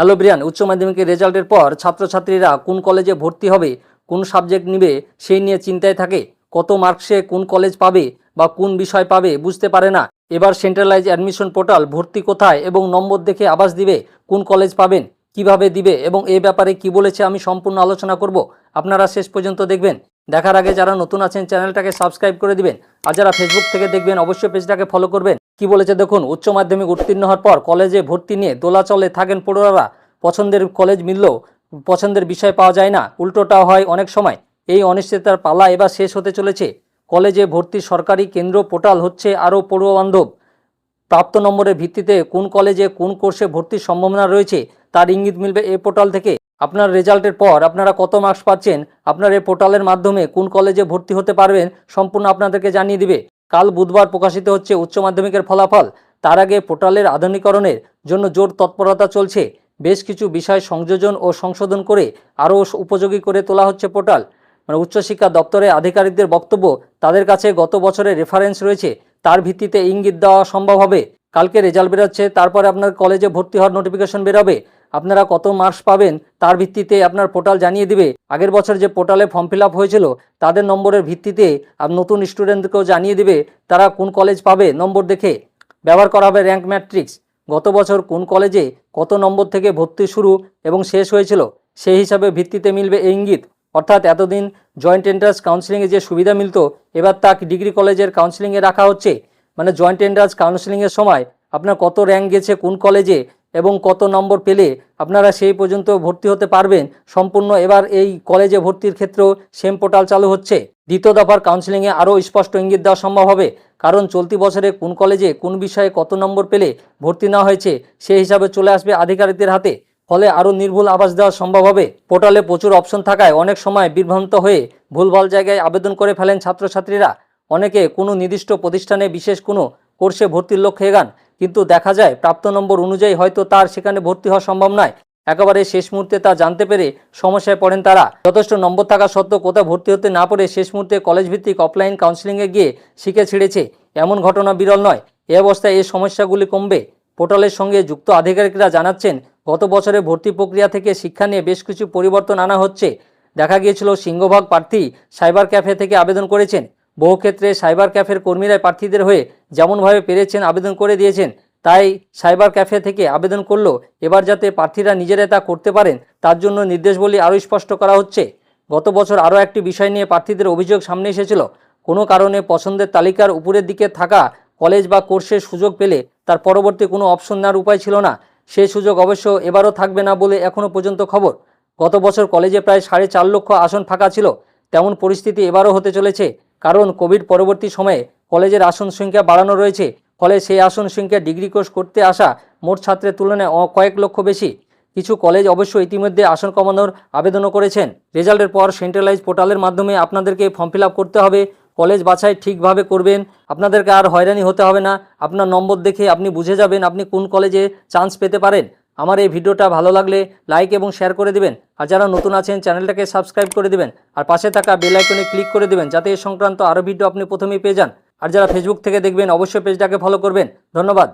Hello Brian, উচ্চ মাধ্যমিকের রেজাল্টের পর ছাত্রছাত্রীরা কোন কলেজে ভর্তি হবে, কোন সাবজেক্ট নিবে, সেই নিয়ে চিন্তায় থাকে। কত মার্কসে কোন কলেজ পাবে বা কোন বিষয় পাবে বুঝতে পারে না। এবার সেন্ট্রালাইজ অ্যাডমিশন পোর্টাল ভর্তি কোথায় এবং নম্বর দেখে আবাস দিবে কোন কলেজ পাবেন, কীভাবে দিবে এবং এ ব্যাপারে কি বলেছে আমি সম্পূর্ণ আলোচনা করব। আপনারা শেষ পর্যন্ত দেখবেন। দেখার আগে যারা নতুন আছেন চ্যানেলটাকে সাবস্ক্রাইব করে দিবেন। আর যারা ফেসবুক থেকে দেখবেন, অবশ্যই পেজটাকে ফলো করবেন। কি বলেছে দেখুন, উচ্চ মাধ্যমিক উত্তীর্ণ হওয়ার পর কলেজে ভর্তি নিয়ে দোলাচলে থাকেন পড়ুয়ারা। পছন্দের কলেজ মিললেও পছন্দের বিষয় পাওয়া যায় না। উল্টোটা হয় অনেক সময়। এই অনিশ্চয়তার পালা এবার শেষ হতে চলেছে। কলেজে ভর্তি সরকারি কেন্দ্র পোর্টাল হচ্ছে আরও পড়ুয়া বান্ধব। প্রাপ্ত নম্বরের ভিত্তিতে কোন কলেজে কোন কোর্সে ভর্তির সম্ভাবনা রয়েছে, তার ইঙ্গিত মিলবে এই পোর্টাল থেকে। আপনার রেজাল্টের পর আপনারা কত মার্কস পাচ্ছেন, আপনার এই পোর্টালের মাধ্যমে কোন কলেজে ভর্তি হতে পারবেন, সম্পূর্ণ আপনাদেরকে জানিয়ে দিবে। কাল বুধবার প্রকাশিত হচ্ছে উচ্চ মাধ্যমিকের ফলাফল। তার আগে পোর্টালের আধুনিকরণের জন্য জোর তৎপরতা চলছে। বেশ কিছু বিষয় সংযোজন ও সংশোধন করে আরও উপযোগী করে তোলা হচ্ছে পোর্টাল। মানে উচ্চশিক্ষা দপ্তরে আধিকারিকদের বক্তব্য, তাদের কাছে গত বছরের রেফারেন্স রয়েছে। তার ভিত্তিতে ইঙ্গিত দেওয়া সম্ভব হবে। কালকে রেজাল্ট বেরোচ্ছে, তারপরে আপনার কলেজে ভর্তি হওয়ার নোটিফিকেশন বেরোবে। আপনারা কত মার্কস পাবেন তার ভিত্তিতে আপনার পোর্টাল জানিয়ে দিবে। আগের বছর যে পোর্টালে ফর্ম ফিল হয়েছিল, তাদের নম্বরের ভিত্তিতে নতুন স্টুডেন্টকেও জানিয়ে দিবে তারা কোন কলেজ পাবে নম্বর দেখে। ব্যবহার করা হবে র্যাঙ্ক ম্যাট্রিক্স গত বছর কোন কলেজে কত নম্বর থেকে ভর্তি শুরু এবং শেষ হয়েছিল, সেই হিসাবে ভিত্তিতে মিলবে এই ইঙ্গিত। অর্থাৎ এতদিন জয়েন্ট এন্ট্রান্স কাউন্সিলিংয়ে যে সুবিধা মিলতো, এবার তা ডিগ্রি কলেজের কাউন্সিলিংয়ে রাখা হচ্ছে। মানে জয়েন্ট এন্ট্রান্স কাউন্সিলিংয়ের সময় আপনার কত র্যাঙ্ক গেছে, কোন কলেজে এবং কত নম্বর পেলে আপনারা সেই পর্যন্ত ভর্তি হতে পারবেন। সম্পূর্ণ এবার এই কলেজে ভর্তির ক্ষেত্রেও সেম পোর্টাল চালু হচ্ছে। দ্বিতীয় দফার কাউন্সিলিংয়ে আরও স্পষ্ট ইঙ্গিত দেওয়া সম্ভব হবে। কারণ চলতি বছরে কোন কলেজে কোন বিষয়ে কত নম্বর পেলে ভর্তি না হয়েছে সেই হিসাবে চলে আসবে আধিকারিকদের হাতে। ফলে আরও নির্ভুল আবাস দেওয়া সম্ভব হবে। পোর্টালে প্রচুর অপশন থাকায় অনেক সময় বিভ্রান্ত হয়ে ভুলভাল জায়গায় আবেদন করে ফেলেন ছাত্রছাত্রীরা। অনেকে কোনো নির্দিষ্ট প্রতিষ্ঠানে বিশেষ কোনো কোর্সে ভর্তির লক্ষ্যে এগান। কিন্তু দেখা যায় প্রাপ্ত নম্বর অনুযায়ী হয়তো তার সেখানে ভর্তি হওয়া সম্ভব নয়। একেবারে শেষ মুহূর্তে তা জানতে পেরে সমস্যায় পড়েন তারা। যথেষ্ট নম্বর থাকা সত্ত্বেও কোথাও ভর্তি হতে না পারে শেষ মুহূর্তে কলেজ ভিত্তিক অফলাইন কাউন্সিলিংয়ে গিয়ে শিখে ছিঁড়েছে। এমন ঘটনা বিরল নয়। এ অবস্থায় এই সমস্যাগুলি কমবে। পোর্টালের সঙ্গে যুক্ত আধিকারিকরা জানাচ্ছেন, গত বছরে ভর্তি প্রক্রিয়া থেকে শিক্ষা নিয়ে বেশ কিছু পরিবর্তন আনা হচ্ছে। দেখা গিয়েছিল সিংহভাগ প্রার্থী সাইবার ক্যাফে থেকে আবেদন করেছেন। বহু ক্ষেত্রে সাইবার ক্যাফের কর্মীরাই প্রার্থীদের হয়ে যেমনভাবে পেরেছেন আবেদন করে দিয়েছেন, তাই সাইবার ক্যাফে থেকে আবেদন করল এবার যাতে প্রার্থীরা নিজেরাই তা করতে পারেন, তার জন্য নির্দেশবলী আরও স্পষ্ট করা হচ্ছে। গত বছর আরও একটি বিষয় নিয়ে প্রার্থীদের অভিযোগ সামনে এসেছিল। কোনো কারণে পছন্দের তালিকার উপরের দিকে থাকা কলেজ বা কোর্সের সুযোগ পেলে তার পরবর্তী কোনো অপশন নেওয়ার উপায় ছিল না। সেই সুযোগ অবশ্য এবারও থাকবে না বলে এখনও পর্যন্ত খবর। গত বছর কলেজে প্রায় সাড়ে চার লক্ষ আসন ফাঁকা ছিল। তেমন পরিস্থিতি এবারও হতে চলেছে। কারণ কোভিড পরবর্তী সময়ে কলেজের আসন সংখ্যা বাড়ানো রয়েছে, ফলে সেই আসন সংখ্যা ডিগ্রি কোর্স করতে আসা মোট ছাত্রের তুলনায় কয়েক লক্ষ বেশি। কিছু কলেজ অবশ্য ইতিমধ্যে আসন কমানোর আবেদনও করেছেন। রেজাল্টের পর সেন্ট্রালাইজ পোর্টালের মাধ্যমে আপনাদেরকে ফর্ম ফিল করতে হবে। কলেজ বাছাই ঠিকভাবে করবেন। আপনাদেরকে আর হয়রানি হতে হবে না। আপনার নম্বর দেখে আপনি বুঝে যাবেন আপনি কোন কলেজে চান্স পেতে পারেন। আমার এই ভিডিওটা ভালো লাগলে লাইক এবং শেয়ার করে দিবেন। আর যারা নতুন আছেন, চ্যানেলটাকে সাবস্ক্রাইব করে দিবেন। আর পাশে থাকা বেল আইকনে ক্লিক করে দিবেন, যাতে এ সংক্রান্ত আরও ভিডিও আপনি প্রথমেই পেয়ে যান। আর যারা ফেসবুক থেকে দেখবেন, অবশ্যই পেজটাকে ফলো করবেন। ধন্যবাদ।